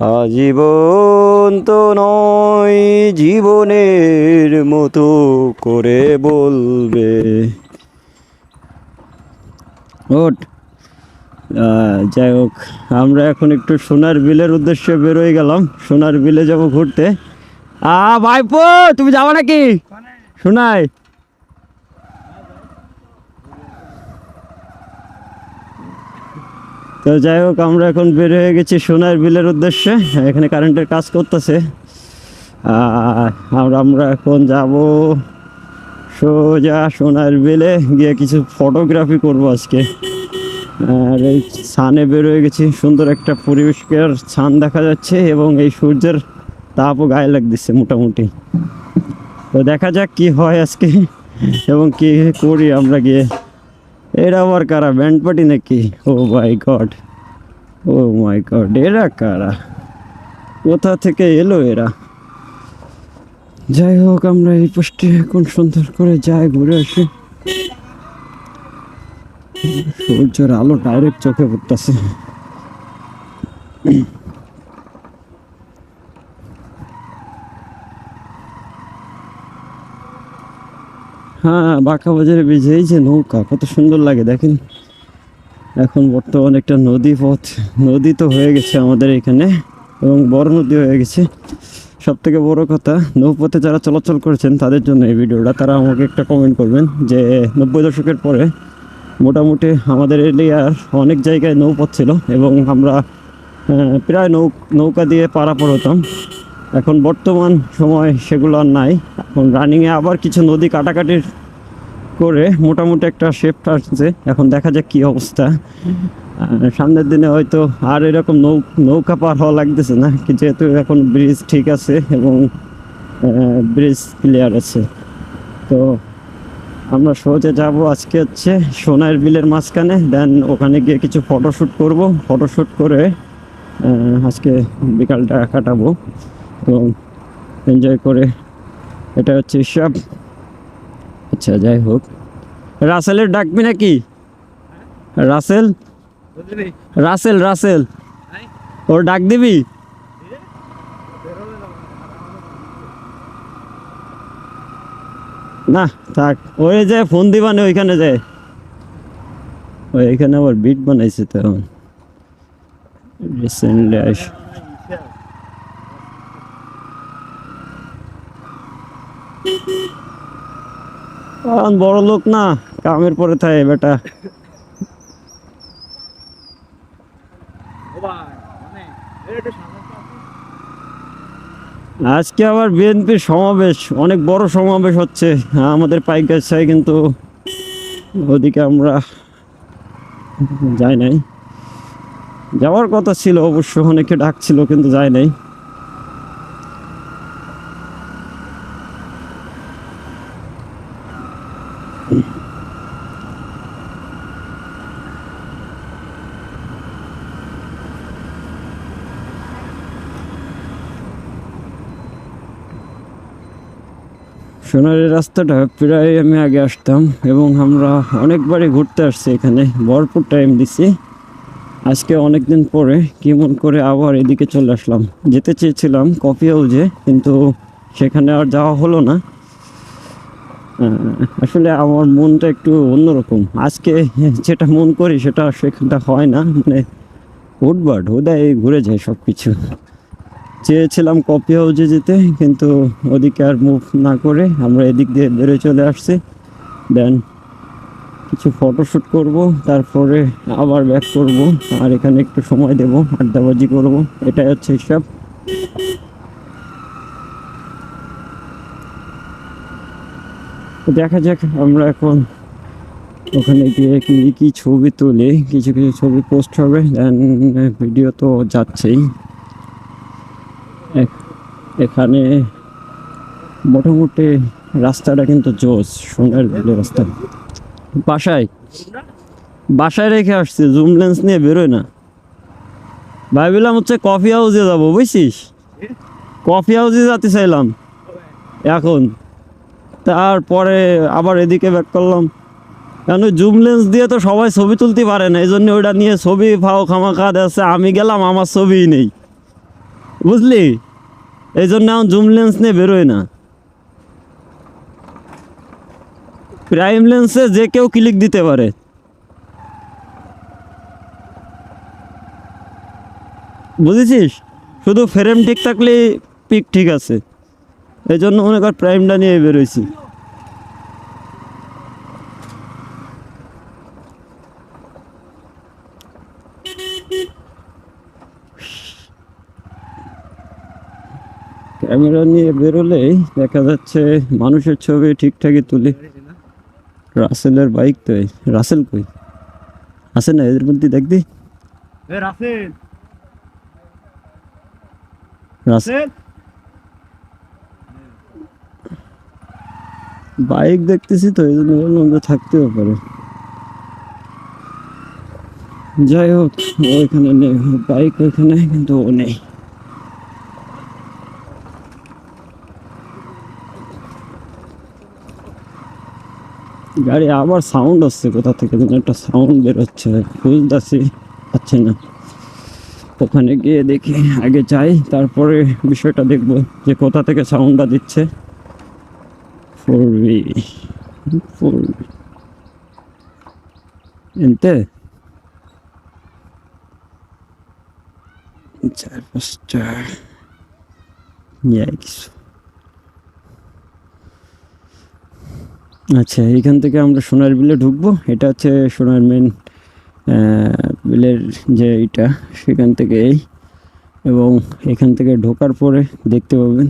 আজীবন তো নয় জীবনের মতো করে বলবে। ওট যাই হোক আমরা এখন একটু সোনার বিলের উদ্দেশ্যে বেরোয় গেলাম। সোনার বিলে যাব ঘুরতে। আ ভাইপো তুমি যাবা নাকি? শোনাই তো যাই হোক, আমরা এখন বের হয়ে গেছি সোনার বিলের উদ্দেশ্যে। এখানে কারেন্টের কাজ করতেছে। আর আমরা এখন যাব সোজা সোনার বিলে গিয়ে কিছু ফটোগ্রাফি করব আজকে। আর এই ছানে বের হয়ে গেছি। সুন্দর একটা পরিবেশকের ছান দেখা যাচ্ছে এবং এই সূর্যের তাপও গায়ে লাগতেছে মোটামুটি। তো দেখা যাক কি হয় আজকে এবং কি করি আমরা গিয়ে। এরা আবার কারা? ব্যান্ড পার্টি নাকি? ও মাই গড। ও মাই গড, এরা কারা? কোথা থেকে এলো এরা? যাই হোক, আমরা এই পোস্টে এখন সুন্দর করে যাই, ঘুরে আসি। সূর্যের আলো ডাইরেক্ট চোখে পড়তেছে। হ্যাঁ বাঁকা বাজারে বেজে এই যে নৌকা, কত সুন্দর লাগে, দেখেন। এখন বর্তমানে একটা নদী পথ, নদী তো হয়ে গেছে আমাদের এখানে, এবং বড় নদী হয়ে গেছে। সব থেকে বড় কথা, নৌপথে যারা চলাচল করেছেন, তাদের জন্য এই ভিডিওটা, তারা আমাকে একটা কমেন্ট করবেন যে, নব্বই দশকের পরে মোটামুটি আমাদের এরিয়ার অনেক জায়গায় নৌপথ ছিল, এবং আমরা প্রায় নৌ, নৌকা দিয়ে পারাপার হতাম। এখন বর্তমান সময় সেগুলো আর নাই। এখন রানিংয়ে আবার কিছু নদী কাটাকাটির করে মোটামুটি একটা শেপ আসছে। এখন দেখা যাক কী অবস্থা। সামনের দিনে হয়তো আর এরকম নৌ, নৌকা পার হওয়া লাগতেছে না যেহেতু এখন ব্রিজ ঠিক আছে এবং ব্রিজ ক্লিয়ার আছে। তো আমরা সহজে যাব আজকে হচ্ছে সোনার বিলের মাঝখানে দেন ওখানে গিয়ে কিছু ফটোশ্যুট করব। ফটোশ্যুট করে আজকে বিকালটা কাটাবো। তো এনজয় করে। এটা হচ্ছে সব আচ্ছা যাই হোক। রাসেলের ডাকবি নাকি? রাসেল? রাসেল রাসেল। ওর ডাক দিবি? না, থাক। ওই যে ফোন দিবানে, ওইখানে যায়। ওই এখানে আবার বিট বানাইছে তো। রিসেন্টলি আস এখন বড় লোক না, কামের পরে থাকে বেটা। আজকে আবার বিএনপির সমাবেশ, অনেক বড় সমাবেশ হচ্ছে। আমাদের পাইকার কিন্তু ওদিকে আমরা যাই নাই। যাওয়ার কথা ছিল অবশ্য, অনেকে ডাকছিল কিন্তু যায় নাই। সোনারি রাস্তাটা প্রায় আমি আগে আসতাম এবং আমরা অনেকবারই ঘুরতে আসছি এখানে। ভরপুর টাইম দিছি। আজকে অনেক দিন পরে কেমন করে আবার এদিকে চলে আসলাম। যেতে চেয়েছিলাম কফি হাউজে কিন্তু সেখানে আর যাওয়া হলো না। আসলে আমার মনটা একটু অন্যরকম। আজকে যেটা মন করি সেটা সেখানটা হয় না। মানে হুটবাট হুদায় ঘুরে যায় সব কিছু চেয়েছিলাম কফি হাউজে যেতে, কিন্তু ওদিকে আর মুভ না করে আমরা এদিক দিয়ে বেরোয় চলে আসছি। দেন কিছু ফটোশ্যুট করব, তারপরে আবার ব্যাক করব, আর এখানে একটু সময় দেব, আড্ডাবাজি করব, এটাই হচ্ছে হিসাব। দেখা যাক আমরা এখন ওখানে গিয়ে কি কি ছবি তুলি, কিছু কিছু ছবি পোস্ট হবে দেন ভিডিও তো যাচ্ছেই। এখানে মোটামুটি রাস্তাটা কিন্তু জোস সোনার বিলের রাস্তা। বাসায়? বাসায় রেখে আসছি, জুম লেন্স নিয়ে বেরোয় না। ভাবিলাম হচ্ছে কফি হাউসে যাব, বুঝছিস? কফি হাউসে যেতে চাইলাম, এখন। তারপরে আবার এদিকে ব্যাক করলাম। কেন জুম লেন্স দিয়ে তো সবাই ছবি তুলতে পারে না, এই জন্য ওইটা নিয়ে ছবি, ফাও, খামাখা আছে আমি গেলাম, আমার ছবিই নেই। বুঝলি? এই জন্য এখন জুম লেন্স নিয়ে বেরোয় না। প্রাইম লেন্সে যে কেউ ক্লিক দিতে পারে। বুঝেছিস? শুধু ফ্রেম ঠিক থাকলে পিক ঠিক আছে। এই জন্য মনে কর প্রাইমটা নিয়ে বেরোইছি। ক্যামেরা নিয়ে বেরোলেই দেখা যাচ্ছে মানুষের ছবি ঠিকঠাকই তুলি। রাসেলের বাইক তো এই। রাসেল কই? আছে না এদের মধ্যে দেখবি। বাইক দেখতেছি তো এই জন্য বললাম যে থাকতেও পারে। যাই হোক ও এখানে নেই। বাইক ওইখানে কিন্তু ও নেই। গাড়ি, আবার সাউন্ড আসছে কোথা থেকে? যেন একটা সাউন্ড বেরোচ্ছে, বুঝতেছি পাচ্ছি না। ওখানে গিয়ে দেখি, আগে যাই, তারপরে বিষয়টা দেখব যে কোথা থেকে সাউন্ডটা দিচ্ছে। ফোর বি এনতে? চার পাঁচটা। আচ্ছা এখান থেকে আমরা সোনার বিলে ঢুকবো। এটা হচ্ছে সোনার মেন বিলের যে এটা, সেখান থেকে এই। এবং এখান থেকে ঢোকার পরে দেখতে পাবেন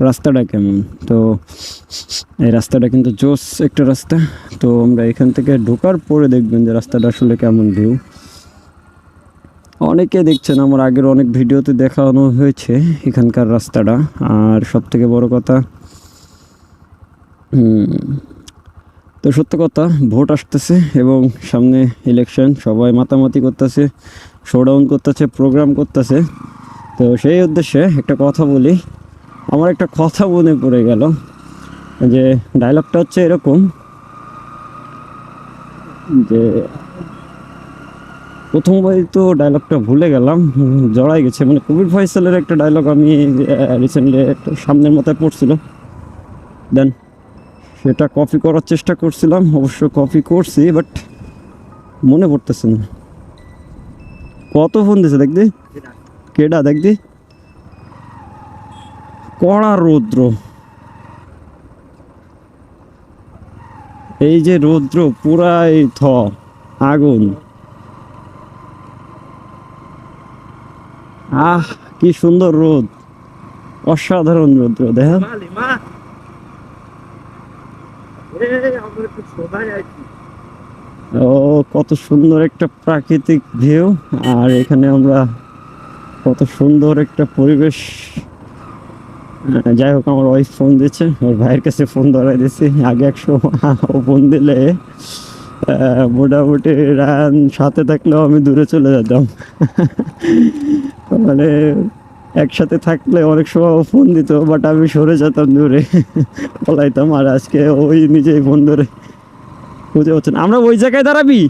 রাস্তাটা কেমন। তো, এই রাস্তাটা কিন্তু জোস একটা রাস্তা। তো আমরা এখান থেকে ঢোকার পরে দেখবেন যে রাস্তাটা আসলে কেমন ভিউ অনেকে দেখছেন, আমার আগের অনেক ভিডিওতে দেখানো হয়েছে এখানকার রাস্তাটা। আর সব থেকে বড় কথা তো সত্য কথা, ভোট আসতেছে এবং সামনে ইলেকশন সবাই মাতামাতি করতেছে শোডাউন করতেছে প্রোগ্রাম করতেছে। তো সেই উদ্দেশ্যে একটা কথা বলি। আমার একটা কথা মনে পড়ে গেল, যে ডায়লগটা হচ্ছে এরকম, যে প্রথমবার তো ডায়লগটা ভুলে গেলাম, জড়াই গেছে। মানে কবির ফয়সালের একটা ডায়লগ আমি রিসেন্টলি সামনের মাথায় পড়ছিল। দেন সেটা কপি করার চেষ্টা করছিলাম, অবশ্য কপি করছি বাট মনে পড়তেছে না। কত ফোন দিছে দেখদি কেডা দেখদি কড়া রৌদ্র। এই যে রৌদ্র পুরাই থ, আগুন। আহ, কি সুন্দর রোদ। অসাধারণ রৌদ্র, দেখা মালি মা এ আমরা একটু সোনাই আছি ও, কত সুন্দর একটা প্রাকৃতিক ভিউ আর এখানে আমরা কত সুন্দর একটা পরিবেশ। যাই হোক, আমার ওয়াইফ ফোন দিচ্ছে। ওর ভাইয়ের কাছে ফোন ধরাই দিয়েছি আগে একশো ও ফোন দিলে মোটামুটি রান সাথে থাকলেও আমি দূরে চলে যেতাম। মানে একসাথে থাকলে অনেক সময় ফোন দিত বাট আমি সরে যেতাম দূরে। পলাইতাম আর আজকে ওই নিজেই ফোন ধরে হচ্ছে না। আমরা ওই জায়গায় দাঁড়াবি?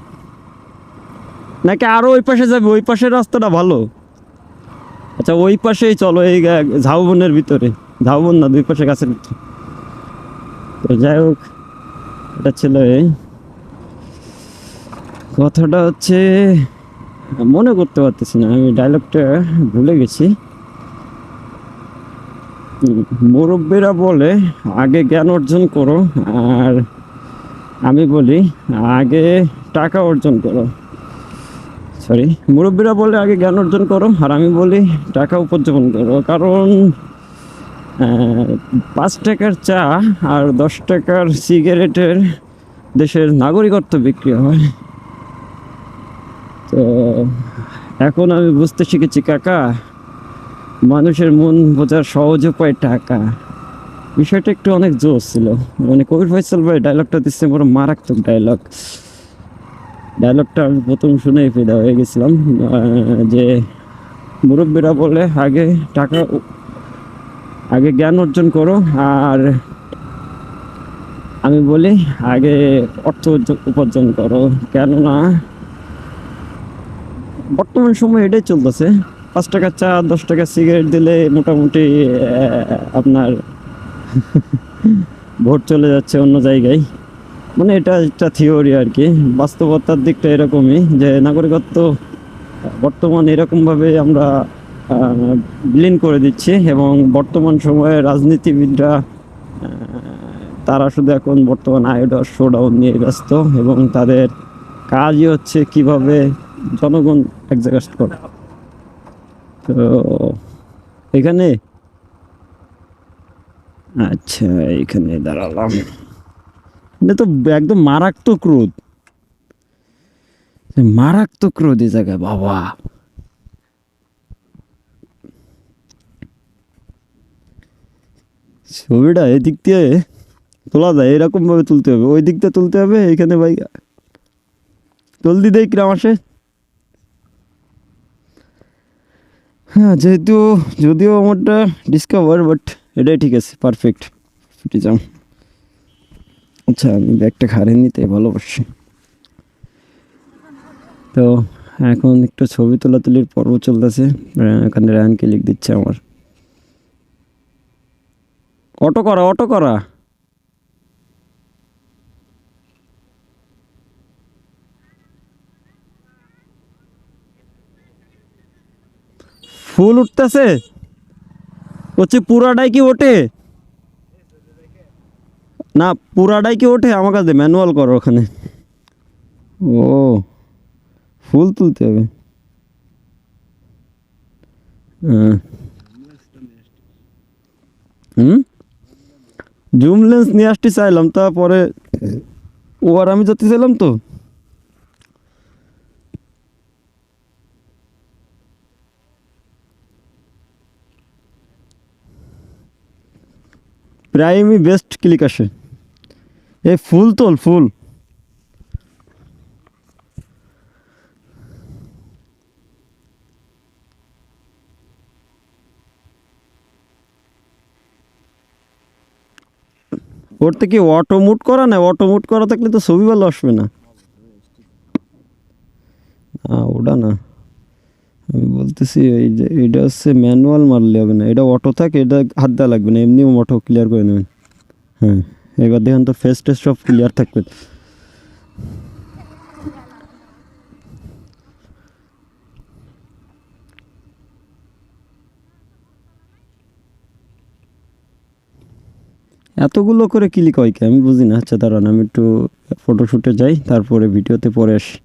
নাকি আরও ওই পাশে যাবি? ওই পাশের রাস্তাটা ভালো। আচ্ছা ওই পাশেই চলো, এই ঝাউবনের ভিতরে। ঝাউবন না, দুই পাশে গাছের ভিতরে। তো যাই হোক, এটা ছিল এই। কথাটা হচ্ছে, মনে করতে পারতেছি না, আমি ডায়লগটা ভুলে গেছি। মুরব্বীরা বলে, আগে জ্ঞান অর্জন করো আর আমি বলি, আগে টাকা অর্জন করো। সরি মুরব্বীরা বলে, আগে জ্ঞান অর্জন করো আর আমি বলি, টাকা উপার্জন করো। কারণ পাঁচ টাকার চা আর দশ টাকার সিগারেটের দেশের নাগরিকত্ব বিক্রি হয়। তো, এখন আমি বুঝতে শিখেছি, কাকা মানুষের মন বোঝার সহজ উপায় টাকা। বিষয়টা একটু অনেক জোর ছিল। মানে কবির ফয়সাল ভাই ডায়লগটা দিচ্ছে, বড় মারাত্মক ডায়লগ ডায়লগটা আমি প্রথম শুনেই ফিদা হয়ে গেছিলাম যে মুরব্বীরা বলে, আগে টাকা আগে জ্ঞান অর্জন করো, আর আমি বলি, আগে অর্থ উপার্জন করো। কেননা বর্তমান সময় এটাই চলতেছে। পাঁচ টাকা চা, দশ টাকা সিগারেট দিলে মোটামুটি আপনার ভোট চলে যাচ্ছে অন্য জায়গায়। মানে এটা একটা থিওরি আর কি। বাস্তবতার দিকটা এরকমই যে নাগরিকত্ব বর্তমান এরকমভাবে আমরা বিলীন করে দিচ্ছি এবং বর্তমান সময়ে রাজনীতিবিদরা তারা শুধু এখন বর্তমান আয়োডর শোডাউন নিয়ে ব্যস্ত এবং তাদের কাজই হচ্ছে কীভাবে জনগণ অ্যাডজাস্ট করা। এখানে? আচ্ছা এখানে দাঁড়ালাম। এটা তো একদম মারাত্মক রোদ। মারাত্মক রোদ এই জায়গায়, বাবা। ছবিটা এদিক দিয়ে তোলা যায় এরকম ভাবে তুলতে হবে। ওই দিক দিয়ে তুলতে হবে, এখানে ভাই। জলদি দেই কিরাম আসে। হ্যাঁ যেহেতু যদিও আমারটা ডিসকভার বাট এটাই ঠিক আছে পারফেক্ট ছুটি যাও আচ্ছা আমি ব্যাগটা খারে নিতে ভালোবাসি। তো এখন একটু ছবি তোলাতুলির পর্ব চলতেছে। এখানে র্যাঙ্কে লিখ দিচ্ছে আমার। অটো করা অটো করা। ফুল উঠতেছে? হচ্ছে পুরাটাই কি ওঠে? না, পুরাটাই কি ওঠে? আমার কাছে ম্যানুয়াল করো ওখানে। ও, ফুল তুলতে হবে। হ্যাঁ। হুম? জুম লেন্স নিয়ে আসতে চাইলাম, তারপরে ও আর আমি যেতে চাইলাম তো। প্রাইমই বেস্ট ক্লিক আসে। এ ফুল তোল, ফুল। ওর থেকে অটো মুট করা না অটো মুট করা থাকলে তো ছবি ভালো আসবে না না ওটা না বলতেছি এই যে, এটা হচ্ছে ম্যানুয়াল মারলে হবে না। এটা অটো থাকে, এটা হাত দেওয়া লাগবে না এমনি অটো ক্লিয়ার করে নেবেন। হ্যাঁ এবার দেখেন তো ফেস টেস সব ক্লিয়ার থাকবে। এতগুলো করে ক্লিক হয় কি? আমি বুঝি না আচ্ছা দাঁড়ান, আমি একটু ফটোশ্যুটে যাই, তারপরে ভিডিওতে পরে আসি।